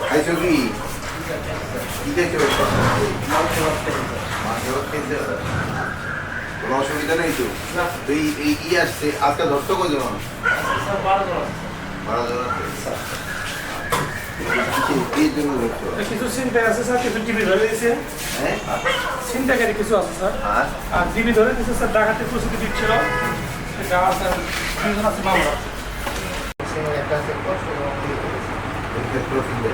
খাইছো মাংস ভাত খাইছো কোনো অসুবিধা নেই তো তো এই আসছে আজকে ধরতো কজন বারো জন কি- জন্য কিছু চিন্তা আছে স্যার? কিছু টিভি ধরে দিয়েছে? হ্যাঁ? চিন্তাকারী কিছু আছে স্যার? আর? আর টিভি ধরে দিয়েছে স্যার ডাকাতে প্রস্তুতি দিচ্ছিল। সেটা স্যার দুজন আছে মামলা হ্যাঁ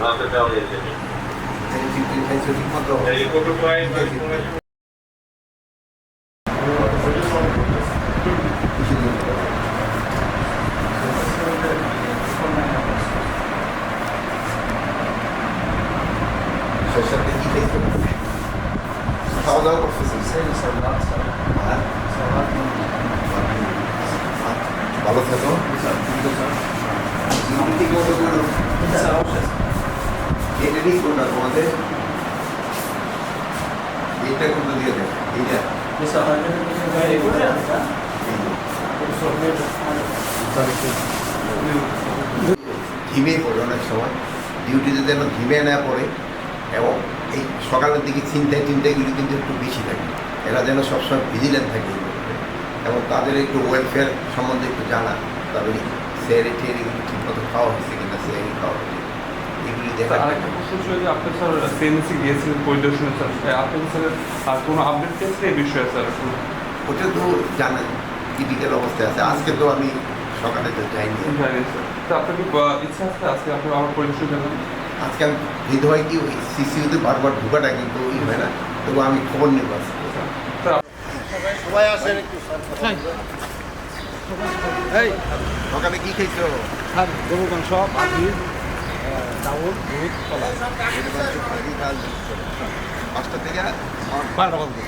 আর কি আছে খাইছো ঠিক মতো শেষ সাথে কি খাইছো খাওয়া দাওয়া করতেছিস হ্যাঁ ভালো থাকো ডিউটি কত করো এটা নিয়ে কোনটা তোমাদের এটা কোনটা দিয়ে দেয় এইটা এই যে। ঘিমে পড়ে অনেক সময়। ডিউটিতে যেন ঘিমে না পড়ে এবং এই সকালের দিকে চিন্তায় চিন্তাগুলি কিন্তু একটু বেশি থাকে। এরা যেন সবসময় ভিজিলেন্ট থাকে এবং তাদের একটু ওয়েলফেয়ার সম্বন্ধে একটু জানা। তাদের সেয়ারি টেয়ারিগুলি ঠিক মতো খাওয়া হয়েছে কিনা সেয়ারি খাওয়া দেখা আরেকটা প্রশ্ন ছিল যে আপনি স্যার সিএনসি গিয়েছিলেন পরিদর্শনে স্যার। আপনি স্যার আর কোনো আপডেট পেয়েছেন এই বিষয়ে স্যার? ওটা তো জানেন ক্রিটিক্যাল অবস্থায় আছে। আজকে তো আমি সকালে তো যাইনি। স্যার। আপনার কি ইচ্ছা আছে আজকে আপনি আমার পরিদর্শন যাবেন আজকে আমি ভেদ হয় কি ওই সিসিউতে বারবার ঢুকাটা কিন্তু ই হয় না। তবু আমি খবর নেব আজকে। স্যার সকালে কি খাইছো? স্যার গরু মাংস ভাজি। চাউল দুধ কলা। পাঁচটা থেকে বারোটা বাজবে